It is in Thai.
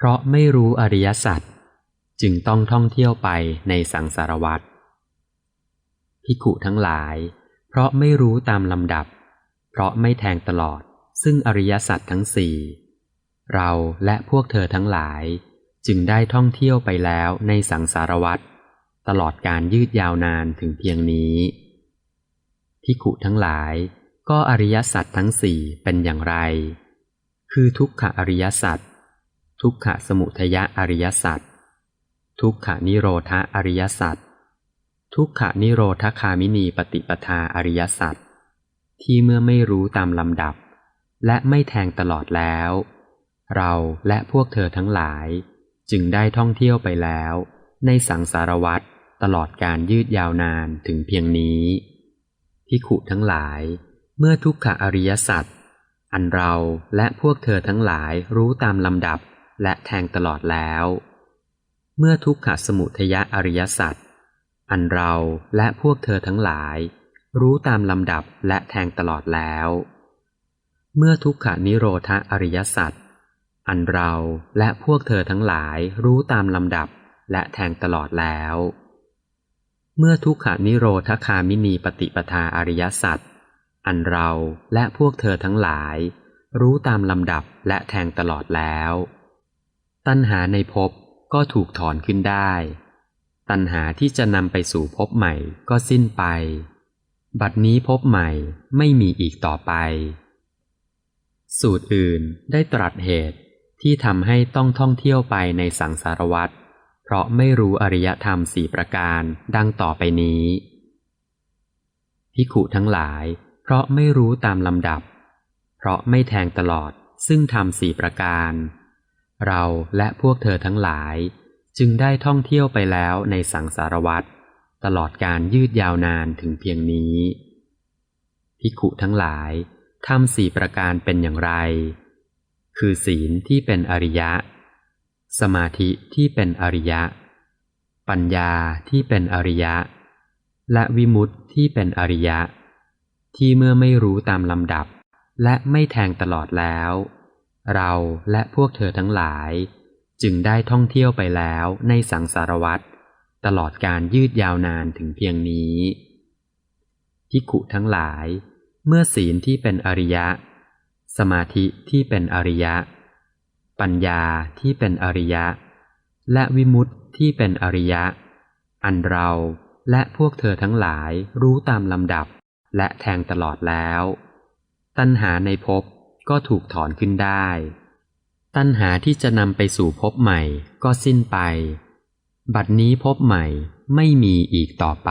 เพราะไม่รู้อริยสัจจึงต้องท่องเที่ยวไปในสังสารวัฏพิขุทั้งหลาย เพราะไม่รู้ตามลำดับ เพราะไม่แทงตลอด ซึ่งอริยสัจทั้งสี่เราและพวกเธอทั้งหลาย จึงได้ท่องเที่ยวไปแล้วในสังสารวัฏตลอดการยืดยาวนานถึงเพียงนี้พิขุทั้งหลาย ก็อริยสัจทั้งสี่เป็นอย่างไร คือทุกขอริยสัจ ทุกขสมุทยะอริยสัจทุกขนิโรธาอริยสัจทุกขนิโรธคามินีปฏิปทาอริยสัจที่เมื่อไม่รู้ตามลำดับ และไม่แทงตลอดแล้ว เราและพวกเธอทั้งหลาย จึงได้ท่องเที่ยวไปแล้ว ในสังสารวัฏตลอดการยืดยาวนานถึงเพียงนี้พิขุทั้งหลาย เมื่อทุกขอริยสัจอันเราและพวกเธอทั้งหลายรู้ตามลำดับ และแทงตลอดแล้ว เมื่อทุกขสมุทยะอริยสัจอันเราและพวกเธอทั้งหลาย รู้ตามลำดับและแทงตลอดแล้ว เมื่อทุกขนิโรธอริยสัจอันเราและพวกเธอทั้งหลายรู้ตามลำดับและแทงตลอดแล้ว เมื่อทุกขนิโรธคามินีปฏิปทาอริยสัจอันเราและพวกเธอทั้งหลาย รู้ตามลำดับและแทงตลอดแล้ว ตัณหาในภพก็ถูกถอนขึ้นได้ ตัณหาที่จะนำไปสู่ภพใหม่ก็สิ้นไป บัดนี้ภพใหม่ไม่มีอีกต่อไป สูตรอื่นได้ตรัสเหตุที่ทำให้ต้องท่องเที่ยวไปในสังสารวัฏเพราะไม่รู้อริยธรรมสี่ประการดังต่อไปนี้พิขุทั้งหลาย เพราะไม่รู้ตามลำดับ เพราะไม่แทงตลอดซึ่งทำสี่ประการ เราและพวกเธอทั้งหลาย จึงได้ท่องเที่ยวไปแล้วในสังสารวัฏตลอดการยืดยาวนานถึงเพียงนี้พิขุทั้งหลายทำสี่ประการเป็นอย่างไร คือศีลที่เป็นอริยะ สมาธิที่เป็นอริยะ ปัญญาที่เป็นอริยะ และวิมุตติที่เป็นอริยะ ที่เมื่อไม่รู้ตามลำดับ และไม่แทงตลอดแล้ว เราและพวกเธอทั้งหลาย จึงได้ท่องเที่ยวไปแล้วในสังสารวัฏตลอดการยืดยาวนานถึงเพียงนี้พิขุทั้งหลาย เมื่อศีลที่เป็นอริยะ สมาธิที่เป็นอริยะ ปัญญาที่เป็นอริยะ และวิมุตติที่เป็นอริยะ อันเราและพวกเธอทั้งหลายรู้ตามลำดับและแทงตลอดแล้ว ตัณหาในภพ ก็ถูกถอนขึ้นได้ ตัณหาที่จะนำไปสู่พบใหม่ก็สิ้นไป บัดนี้พบใหม่ไม่มีอีกต่อไป